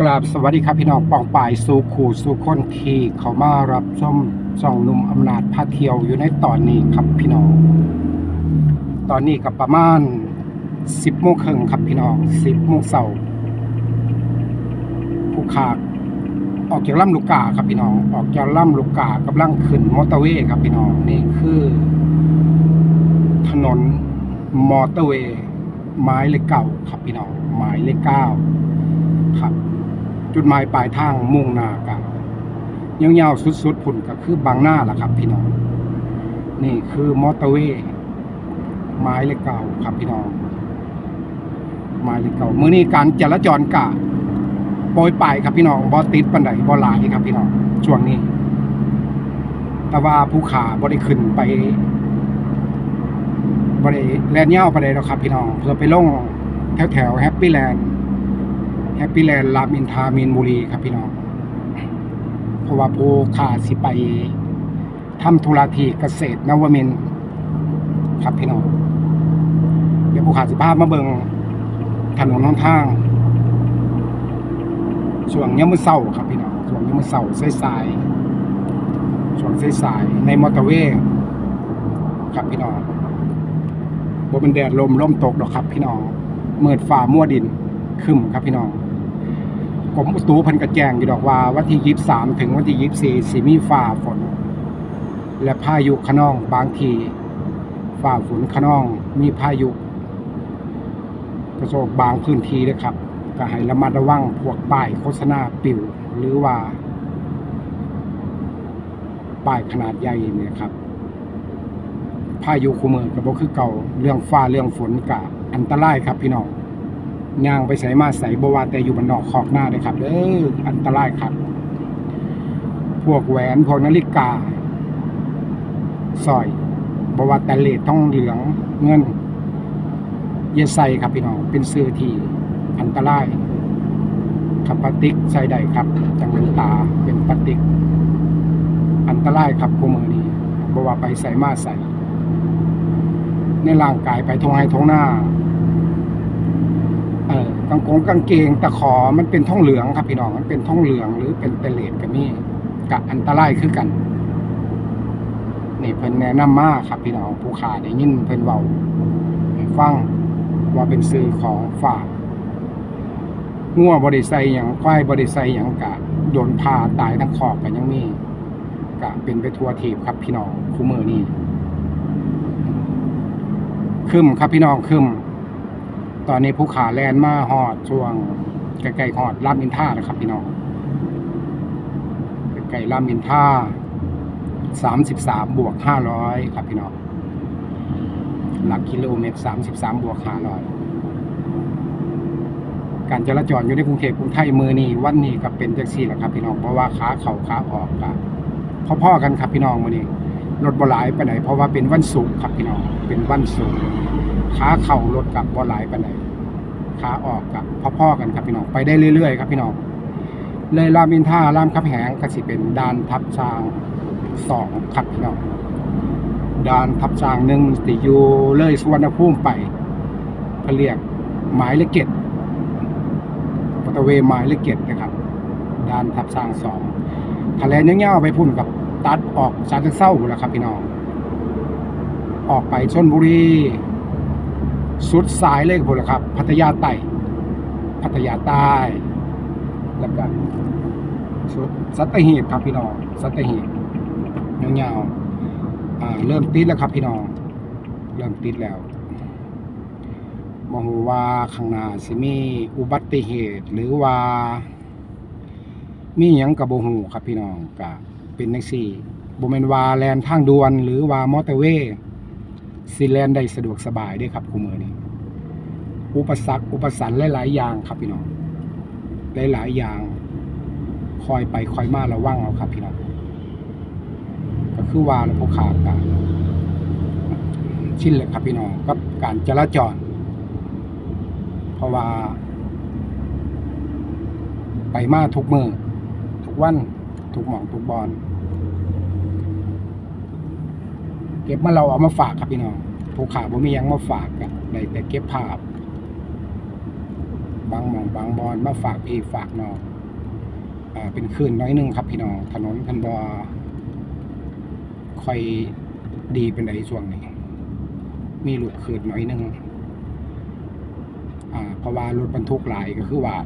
กราบสวัสดีครับพี่น้องปองป่ายสู่ขู่สู่คนที่เขามารับชมส่องหนุ่มอำนาจพาเที่ยวอยู่ในตอนนี้ครับพี่น้อง ตอนนี้กับประมาณสิบโมงครึ่งครับพี่น้องสิบโมงเสาร์ผู้ขากออกจากล่ำลูกกาครับพี่น้อง ออกจากล่ำลูกกากำลังขึ้นมอเตอร์เวย์ครับพี่น้องนี่คือ ถนนมอเตอร์เวย์ไม้เลขเก้าครับพี่น้องหมายเลขเก้า จุดหมายปลายทางมุ่งหน้ากันยาวๆสุดๆพุ่นก็คือบางหน้าล่ะครับ พี่น้อง นี่คือมอเตอร์เวย์ไม้เลขเก้าครับพี่น้องไม้เลขเก้ามื้อนี้การจราจรกะโปรยปลายครับพี่น้องบ่ติดปานใดบ่หลายครับพี่น้องช่วงนี้ แต่ว่าผู้ขาบ่ได้ขึ้นไปบริแลนเย่าไปเลยหรอกครับพี่น้องเพื่อไปลงแถวแถวแฮปปี้แลนด์ แฮปปี้แลนด์รามอินทามีนบุรีครับพี่น้อง เพราะว่าผู้ขาสิไปทำธุระที่เกษตรนวมินครับพี่น้อง เดี๋ยวผู้ขาสิพามาเบิงถนนหนทางช่วงยามมือเช้าครับพี่น้องช่วงยามมือเช้าสายๆช่วงสายๆในมอเตอร์เวย์ครับพี่น้องบ่เป็นแดดลมลมตกดอกครับพี่น้องเมืดฟ้ามัวดินครึมครับพี่น้อง กรมอุตุเพันกระแจงอยู่ดอกว่าวันที่ยี่สามถึงวันที่ยี่สี่สิมีฟ้าฝน และพายุขนองบางทีฟ้าฝนขนองมีพายุกระโชกบางพื้นที่ด้วยครับ ก็ให้ระมัดระวังพวกป้ายโฆษณาปิวหรือว่าป้ายขนาดใหญ่เนี่ยครับ พายุคูเมือกับบ่คือเก่าเรื่องฟ้าเรื่องฝนกะอันตรายครับพี่น้อง ย่างไปใส่มาใส่บว่าแต่อยู่บนนอกขอกหน้าเลยครับเด้ออันตรายครับ พวกแหวนพวกนาฬิกาสร้อยบว่าแต่เลทต้องเหลืองเงินเยาใส่ครับพี่น้องเป็นเสื้อที่อันตรายครับปลาติกใส่ได้ครับจังเป็นตาเป็นปลาติก อันตรายครับคูมือนี้บว่าไปใส่มาใส่ในร่างกายไปทงให้ทงหน้า กางกงกางเกงตะขอมันเป็นท่องเหลืองครับพี่น้องมันเป็นท่องเหลืองหรือเป็นเตเลดก็มีกะอันตรายคือกันนี่เพิ่นแนะนำมาครับพี่น้องผู้ขาได้ยินเพิ่นเว้าฟังว่าเป็นซื้อของฝากงัวบริใส่หยังควายบริใส่หยังกะโดนพาตายทั้งคอกกันยังมีกะเป็นไปทั่วทีบครับพี่น้องคู่มือนี้คึมครับพี่น้องคึม ตอนนี้ผู้ขาแลนมาหอดช่วงใกลๆหอดรามอินท่านะครับพี่น้องใกล้ๆรามอินท่าสามสิบสามบวกห้าร้อยครับพี่น้องหลักกิโลเมตรสามสิบสามบวกห้าร้อยการจราจรอยู่ในกรุงเทพกรุงไทยมือนี้วันนี้ก็เป็นจังซี่แหละครับพี่น้องเพราะว่าขาเข่าขาออกกันพ่อๆกันครับพี่น้องมือนี้รถบหลายไปไหนเพราะว่าเป็นวันศุกร์ครับพี่น้องเป็นวันศุกร์ ขาเข่ารถกับบ่หลายไปไหนขาออกกับพ่อๆกันครับพี่น้องไปได้เรื่อยๆ ครับพี่น้องเลยรามอินทรารามคำแหงก็สิเป็นด่านทับช้างสองครับพี่น้องด่านทับช้างหนึ่งสิอยู่เลยสุวรรณภูมิไปเขาเรียกหมายเลขเจ็ดปตะเวหมายเลขเจ็ดนะครับด่านทับช้างสองทะเลเงี้ยวๆไปพุ่นกับตัดออกชาเชิเศร้าแล้วครับพี่น้องออกไปชนบุรี สุดสายเลยหมล้วครับ พัทยาใต้พัทยาใต้แล้วก็สุดสัตหีบครับพี่น้องสัตหีบยาวๆอ่าเริ่มติดแล้วครับพี่น้อง เริ่มติดแล้วมองว่าข้างหน้าสิมีอุบัติเหตุ หรือว่า มีหยังกับโบหูครับพี่น้องก็เป็นจังซี่บ่แม่นวาแลนทางด่วน หรือว่ามอเตอร์เวย์ สิแลนได้สะดวกสบายด้วยครับคู่มือนี้ อุปสรรคอุปสรรคหลายๆอย่างครับพี่น้องหลายๆอย่าง คอยไปคอยมาระวังเอาครับพี่น้องก็คือว่าแล้วพวกขาดกันชินเลยครับพี่น้องกับการจราจร เพราะว่า ไปมาทุกมือทุกวันทุกหมองทุกบอล เก็บมาเราเอามาฝากครับพี่น้องผู้ขาบ่มียังมาฝากกันแต่เก็บภาพ บางหมองบางบอนมาฝากพี่ฝากน้องอ่าเป็นคืนน้อยหนึงครับพี่น้องถนนพันบอค่อยดีเป็นไดช่วงนี้ มีลูกคืนน้อยหนึงอ่าเพราะว่ารถบรรทุกหลายก็คือว่า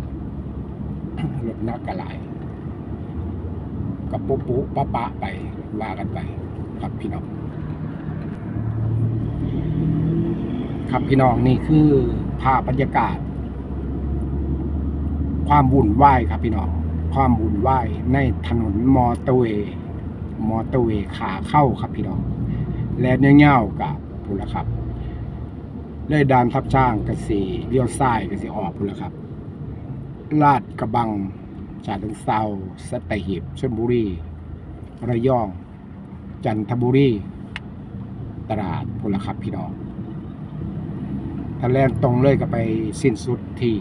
รถนักก็หลายกับปุ๊ปุ๊ปะปะไปว่ากันไป ครับพี่น้อง ครับพี่น้องนี่คือภาพบรรยากาศ ความวุ่นวายครับพี่น้อง ความวุ่นวายในถนนมอเตอร์เวย์มอเตอร์เวย์ขาเข้าครับพี่น้อง และเงี้ยวๆกับพุนละครับเลยดานทับช่างกสีเลี้ยวซ้ายกสีออกพุนละครับ ลาดกระบังฉาเชิงเซาสตหีบชลบุรี ระยอง จันทบุรี ตราดพุนละครับพี่น้อง ถ้าแล่นตรงเลยก็ไปสิ้นสุดที่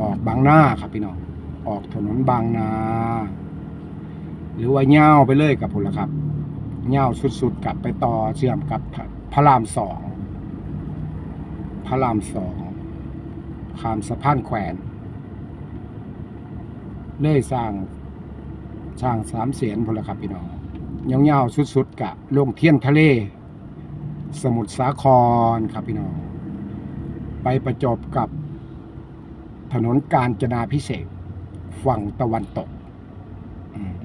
ออกบางนาครับพี่น้องออกถนนบางนา หรือว่าเง่าวไปเลยกับพุนละครับเง่าวสุดๆกลับไปต่อเชื่อมกับพระรามสองพระรามสองข้ามสะพานแขวนเลยสร้างสร้างสามเสียนพุนละครับพี่น้องเงาวๆสุดๆกะลงเทียนทะเล สมุทรสาครครับพี่น้อง ไปประจบกับถนนกาญจนาพิเศษฝั่งตะวันตก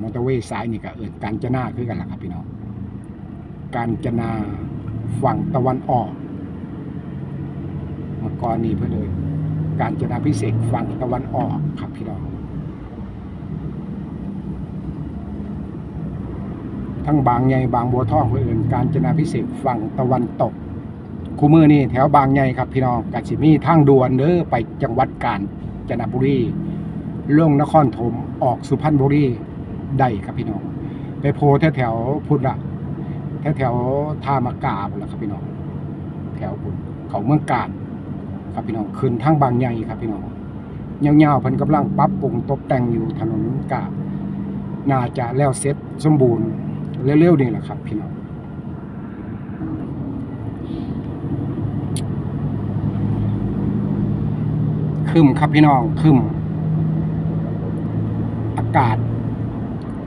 มอเตอร์เวย์ซ้ายนี่ก็เอื่นกาญจนาคือกันล่ะครับพี่น้องกาญจนาฝั่งตะวันออกมื่อก่อนนี้เพื่อเลยกาญจนาพิเศษฝั่งตะวันออกครับพี่น้องทั้งบางใหญ่บางบัวทองเพื่อเอิ้นกาญจนาพิเศษฝั่งตะวันตก คู่มือนี่แถวบางใหญ่ครับพี่น้องกาสิมีทางด่วนเด้อไปจังหวัดกาญจนบุรีลงนครธมออกสุพรรณบุรีได้ครับพี่น้อง ไปโพแถวแถวพุทธละแถวแถวท่ามะกาพุ่นละครับพี่น้อง แถวพุ่นเขาเมืองกาญครับพี่น้องขึ้นทางบางใหญ่ครับพี่น้องยาๆเพิ่นกำลังปรับปรุงตกแต่งอยู่ถนนกาน่าจะแล้วเสร็จสมบูรณ์เร็วๆนี่แหละครับพี่น้อง คึมครับพี่น้องคึมอากาศ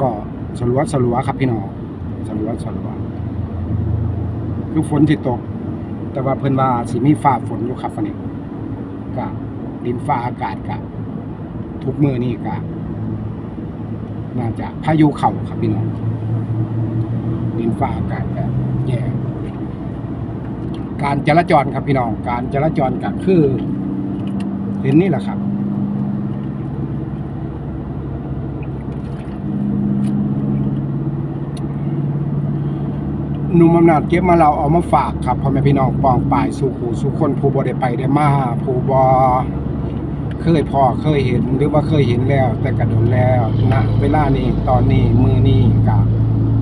ก็สลัวสลัวครับพี่น้องสลัวสลัวคือฝนที่ตก แต่ว่าเพิ่นว่าสิมีฟ้าฝนอยู่ครับวันนี้ก็ดินฟ้าอากาศก็ทุกมือนี่ก็น่าจะพายุเข่าครับพี่น้องดินฟ้าอากาศก็แย่การจราจรครับพี่น้อง การจราจรก็คือ เห็นนี่แหละครับ หนุ่มอำนาจเก็บมาเราเอามาฝากครับพ่อแม่พี่น้องปองป่ายสู่ขู่สู่คนผู้บ่ได้ไปได้มาผู้บ่เคยพอเคยเห็นหรือว่าเคยเห็นแล้ว แต่กระโดนแล้วณเวลานี้ตอนนี้มือนี้กับ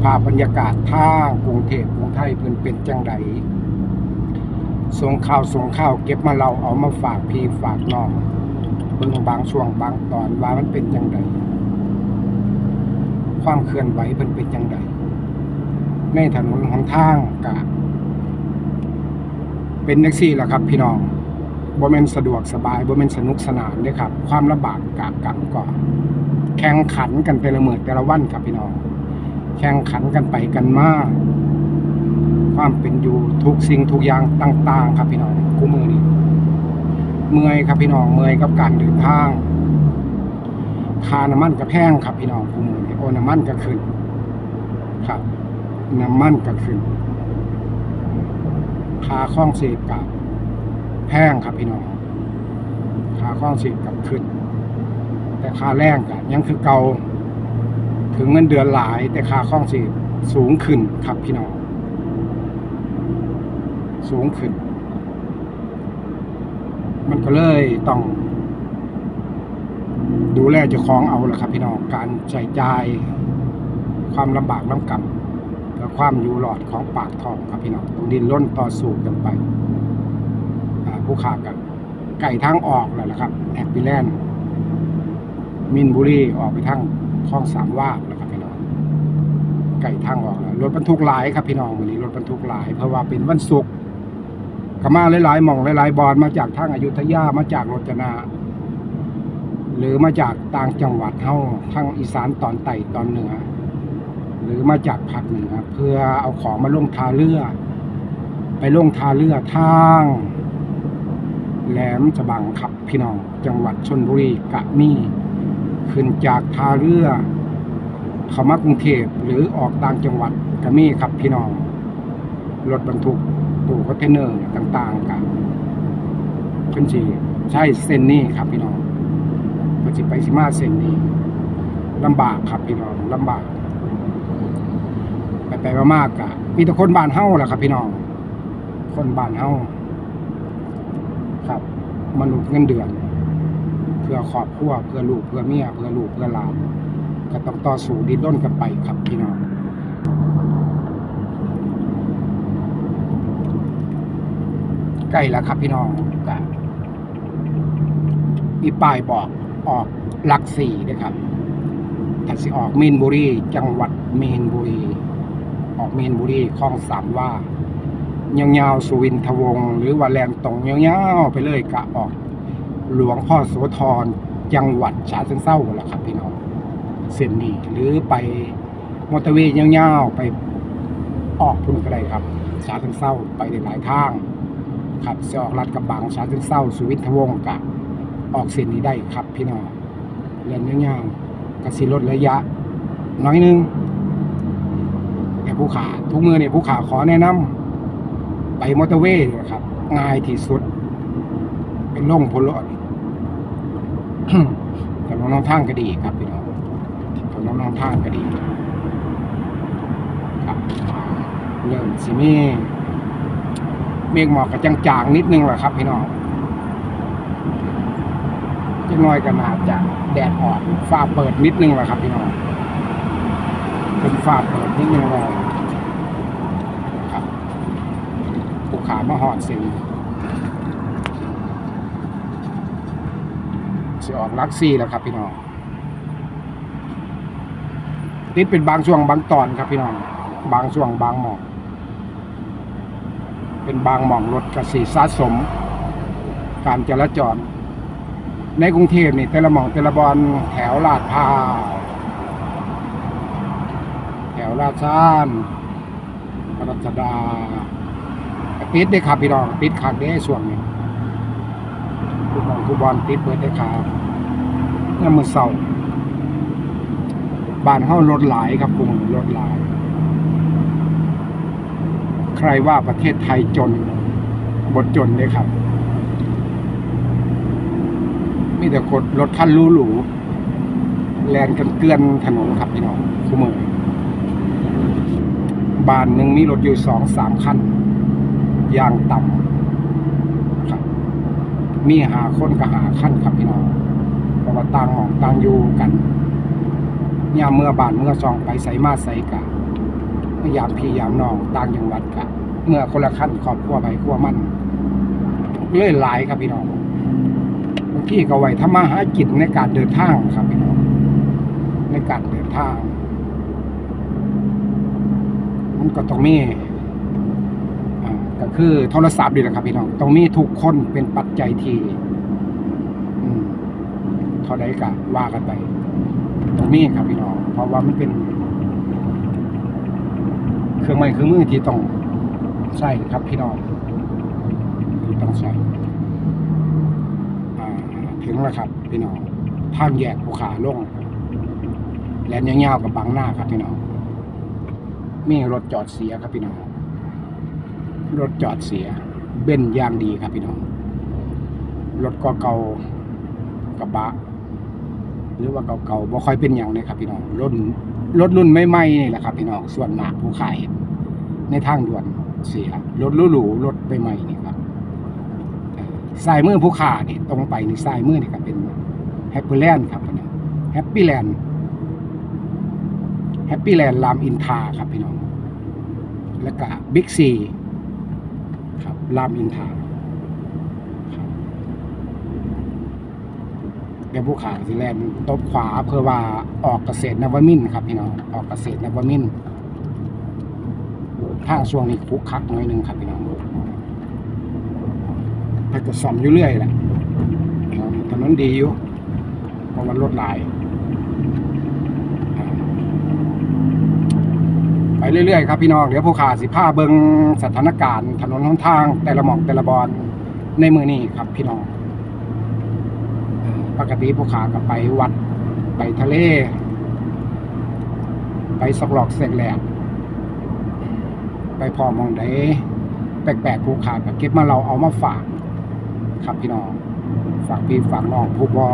ภาพบรรยากาศท่ากรุงเทพกรุงไทยเพิ่นเป็นจังได ส่งข่าวส่งข่าวเก็บมาเราเอามาฝากพี่ฝากน้องเบิ่งบางช่วงบางตอนว่ามันเป็นจังไดความเคลื่อนไหวเพิ่นเป็นจังไดในถนนหนทางกะเป็นแท็กซี่แหละครับพี่น้องบ่แม่นสะดวกสบายบ่แม่นสนุกสนานเด้อครับ ความลำบากกากกันก่อนแข่งขันกันแต่ละมือแต่ละวันครับพี่น้อง แข่งขันกันไปกันมา ความเป็นอยู่ทุกสิ่งทุกอย่างต่าง ๆ ครับพี่น้องคู่มือนี้เมื่อยครับพี่น้องเมื่อยกับการเดินทางค่าน้ำมันก็แพงครับพี่น้องคู่มือนี้โอ้น้ำมันก็ขึ้น ครับ น้ำมันก็ขึ้นค่าข้องเสียกับแพงครับพี่น้องค่าข้องเสียกับขึ้น แต่ค่าแรงกับยังคือเก่าถึงเงินเดือนหลายแต่ค่าข้องเสียสูงขึ้นครับพี่น้อง สูงขึ้น มันก็เลยต้อง ดูแลเจ้าของเอาละครับ พี่น้องการใช้จ่าย ความลำบากลำกำเพื่อความอยู่รอดของปากท้องครับพี่น้องต้องดิ้นร่นต่อสู้กันไปผู้ขากันไก่ทางออกแล้วนะครับแอปปิแลนด์มินบุรีออกไปทางคลองสามว่าแล้วครับพี่น้องไก่ทางออกแล้วรถบรรทุกหลายครับพี่น้องวันนี้รถบรรทุกหลาย เพราะว่าเป็นวันศุกร์ ก็มาหลายๆหม่องหลายๆบอลมาจากทางอยุธยามาจากรจนา หรือมาจากต่างจังหวัดเฮาทางอีสานตอนใต้ตอนเหนือ หรือมาจากภาคเหนือเพื่อเอาของมาลงทาเรือ ไปลงทาเรือทางแหลมฉบังครับพี่น้อง จังหวัดชนบุรีกะมีขึ้นจากทาเรือเขามากรุงเทพหรือออกต่างจังหวัดกะมีครับพี่น้อง รถบรรทุกตู้คอนเทนเนอร์ต่างๆกันเพิ่นสิใช่เส้นนี้ครับพี่น้องเพิ่นสิไปสิมาเส้นนี้ลำบากครับพี่น้องลำบากไปไปมากๆกะมีแต่คนบ้านเฮาแหละครับ พี่น้องคนบ้านเฮาครับมนุษย์เงินเดือน เพื่อครอบครัวเพื่อลูกเพื่อเมียเพื่อลูกเพื่อหลานก็ต้องต่อสู้ดิ้นรนกันไปครับพี่น้อง ใกล้แล้วครับพี่น้องกะมีป้ายบอกออกหลักสี่นะครับถ้าสิออกเมนบุรีจังหวัดเมนบุรี ออกเมนบุรีคลองสามว่ายาวๆสุวินทวงศ์หรือว่าแลนตรงยาๆไปเลยกะออก หลวงพ่อโสธรจังหวัดฉะเชิงเทราแหละครับพี่น้องเส้นนี้หรือไปมอเตอร์เวย์ยาวๆไปออกพุ่นก็ได้ครับฉะเชิงเทราไปได้หลายทาง ครับจะออกลัดกระบังฉะเชิงเทราสุวิทวงศ์กะออกเส้นนี้ได้ครับพี่น้องเรียนยาวๆกระสิลดระยะ น้อยนึงแต่ผู้ขาทุกมือเนี่ยผู้ขาขอแนะนำไปมอเตอร์เวย์นะครับ ง่ายที่สุด เป็นล่งพลรถกับน้องๆทางก็ดีครับพี่น้องกับน้องๆทางก็ดี ครับเริ่มสิมี เมฆหมอกกระจางๆนิดนึงแหละครับพี่น้องจะน้อยก็น่าจะแดดออกฟ้าเปิดนิดนึงแหละครับพี่น้องเป็นฟ้าเปิดนิดนึงเลยครับผูเขามาหอดสิสิออกลักซี่แล้วครับพี่น้องติดเป็นบางช่วงบางตอนครับพี่น้อง บางช่วงบางหมอก เป็นบางหม่องรถกระสีสะสม การจราจร ในกรุงเทพนี่แต่ละหม่องแต่ละบอลแถวลาดพร้าวแถวลาดซ่านรัชดาติดได้ครับพี่น้องติดขักได้ส่วนนี้ทุกหม่องทุกบอลติดเปิดได้ครับนี่มือเศร้าบ้านเฮารถหลายครับกรุงรถหลาย ครว่าประเทศไทยจนบทจนเลยครับ มีแต่คนรถคันหรูหรูแลนกันเกลื่อนถนนครับพี่น้องคู่มือบ้านหนึ่งมีรถอยู่สองสามคันยางต่ำครับ มีหาคนก็หาคันครับพี่น้องเพราะว่าต่างหมองต่างอยู่กันยามเมื่อบานเมื่อซองไปใส่มาใส่กะยามพี่ยามน้องต่างจังหวัดกะเมื่อคนละขั้นครอบครัวไปครัวมันเลื่อยหลายครับพี่น้องบางที่ก็ไว้ทำมาหากินในการเดินทางครับพี่น้องในการเดินทาง มันก็ต้องมีก็คือโทรศัพท์ดีแหละครับพี่น้องต้องมีทุกคนเป็นปัจจัยที่อืมเท่าใดกะว่ากันไปต้องมีครับพี่น้องเพราะว่ามันเป็น เครื่องไม้เครื่องมือที่ต้องใส่ครับพี่น้องที่ต้องใส่ถึงแล้วครับพี่น้องทางแยกภูขาลง แลนยาวๆกับบางหน้าครับพี่น้องมีรถจอดเสียครับพี่น้องรถจอดเสีย เบ้นยางดีครับพี่น้องรถก็เก่ากระบะ หรือว่าเก่าๆบ่ค่อยเป็นอย่างเลยครับพี่น้องรุ่นรถรุ่นใหม่ๆนี่แหละครับพี่น้องส่วนมากผู้ขาย ในทางด่วนเสียรถหรูๆรถใหม่ๆนี่ครับสายมือผู้ขานี่ตรงไปนี่สายมือนี่ก็เป็นแฮปปี้แลนด์ครับพี่น้องแฮปปี้แลนด์แฮปปี้แลนด์รามอินทราครับพี่น้อง แล้วก็บิ๊กซีครับรามอินทราเดี๋ยวผู้ขาสิแลนตบขวาเพื่อว่าออกเกษตรนวมินทร์ครับพี่น้องออกเกษตรนวมิน ทร์ทางช่วงนี้คุกคักหน่อยหนึงครับพี่น้องแต่ก็ซ่อมอยู่เรื่อยแหละถนนดีอยู่บ่ะว่ารถลาย ไปเรื่อยๆครับพี่น้องเดี๋ยวผู้ขาสิผ้าเบิงสถานการณ์ ถนนหนทางแต่ละหม่องแต่ละบอนในมือนี้ครับพี่น้องปกติผู้ขาก็ไปวัดไปทะเล ไปสกหลอกเสกแหลก ไปพอมองได้แปลกๆผู้ขาก็เก็บมาเราเอามาฝาก ครับพี่น้องฝากพี่ฝากน้องผู้บอ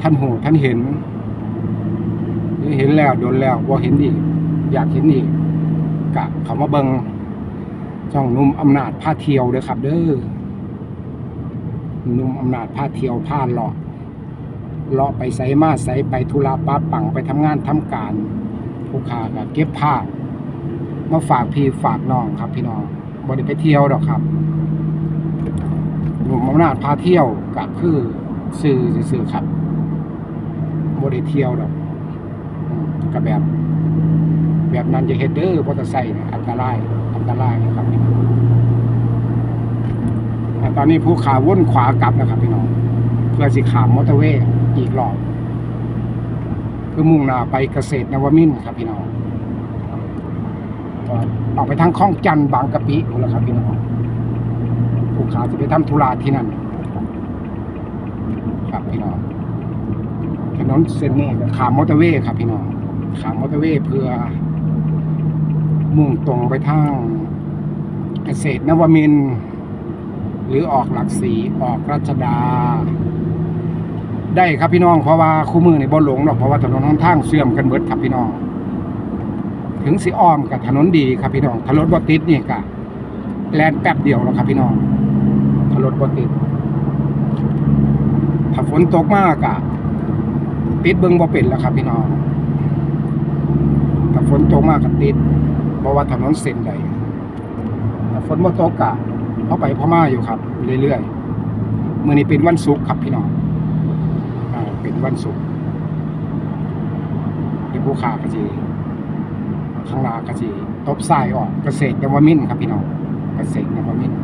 ท่านหูท่านเห็นเห็นแล้วโดนแล้วบ่เห็นอีกอยากเห็นอีกกะเขามาเบิงช่องนุ่มอำนาจพาเที่ยวเด้อครับ เด้อนุ่มอำนาจพาเที่ยวพาเลาะเลาะไปใส่มาใส่ไปธุระป้าปังไปทำงานทำการผู้ค้าก็เก็บผ้า มาฝากพี่ฝากน้องครับ พี่น้องบ่ได้ไปเที่ยวดอกครับหนุ่มอำนาจพาเที่ยวก็คือสื่อสื่อครับบ่ได้เที่ยวดอกอืมก็แบบ แบบนั้นจะเฮดเด้อมอเตอร์ไซค์นี่อันตรายอันตรายนะครับพี่น้องตอนนี้ผู้ขาวนขวากลับนะครับพี่น้องเพื่อสิขามมอเตอร์เวย์อีกรอบเพื่อมุ่งหน้าไปเกษตรนวมินทร์ครับพี่น้อง ออกไปทางคลองจันบางกะปินู่นแหละครับพี่น้องผู้ขาจะไปทำธุระที่นั่น ครับพี่น้องถนนเส้นนี้ขามมอเตอร์เวย์ครับพี่น้องขามมอเตอร์เวย์เพื่อ มุ่งตรงไปทางเกษตรนวมิน หรือออกหลักสีออกรัชดา ได้ครับพี่น้องเพราะว่าคู่มือในบ่หลงหรอกเพราะว่าถนนหนทางเสื่อมกันเบิดครับพี่น้อง ถึงสิอ้อมกับถนนดีครับพี่น้องถนนบ่ติดนี่ก็แลนแป๊บเดียวแล้วครับพี่น้องถ้ารถบ่ติดถ้าฝนตกมากอะติดเบิ่งบ่เป็นแล้วครับพี่น้องถ้าฝนตกมากก็ติดเพราะว่าถนนเส้นใดถ้าฝนบ่ตกกะเข้าไปพม่าอยู่ครับ เรื่อยๆมื้อนี้เป็นวันศุกร์ครับพี่น้องอเป็นวันศุกร์เดี๋ยวผู้ค้าก็สิ ข้างหน้าก็สิตบซ้ายออกเกษตรนวมินทร์ครับพี่น้องเกษตรนวมินทร์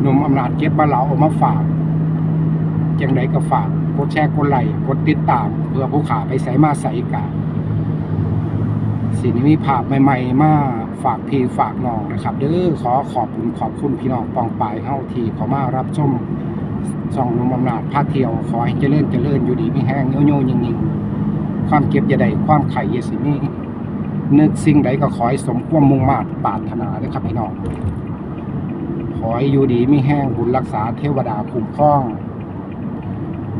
หนุ่มอำนาจเก็บมาเหลาออกมาฝากจังไดก็ฝากกดแชร์กดไลค์กดติดตาม เพื่อผู้ขาไปใส่มาใส่กาสิ่งนี้มีภาพใหม่ๆมาฝากพี่ฝากน้องนะครับ เด้อขอขอบคุณขอบคุณพี่น้องปองปายเฮาทีขามารับชมช่องหนุ่มอำนาจพาเที่ยว ขอให้เจริญเจริญอยู่ดีไมีแห้งโยโยยิงยิง ความเก็บอย่าได้ความไข่อย่าสิมีนึกสิ่งใดก็ขอให้สมความมุ่งมา่ปรารถนาเด้ครับพี่น้อง ขอให้อยู่ดีไมีแห้งบุญรักษาเทวดาคุ้มครอง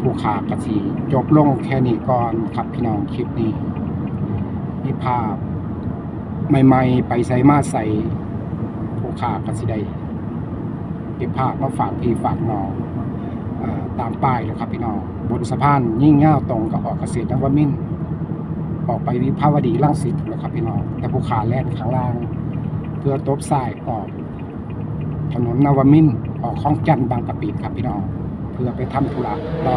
ผู้ขากระสีจบลงแค่นี้ก่อนครับพี่น้องคลิปนี้มีภาพใหม่ๆ ไปใส่มาใส่ผู้ขากระสีได้เก็บภาพมาฝากพี่ฝากน้องตามป้ายเลยครับพี่น้องบนสะพานยิ่งเง่าตรงกับออกเกษตรนวมินทร์ ออกไปวิภาวดีรังสิตแล้วครับพี่น้องแต่ผู้ขาแล่นข้างล่าง เพื่อตบสายออกถนนนวมินทร์ออกคลองจันทน์บางกะปิครับพี่น้องเพื่อไปทำธุระต่อ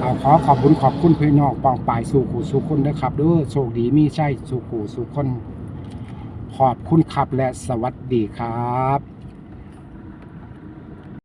เอาขอขอบคุณขอบคุณพี่น้องปองปายสู่ขู่สู่คนด้วยครับด้วยโชคดีมีใช่สู่ขู่สู่คน ขอบคุณครับและสวัสดีครับ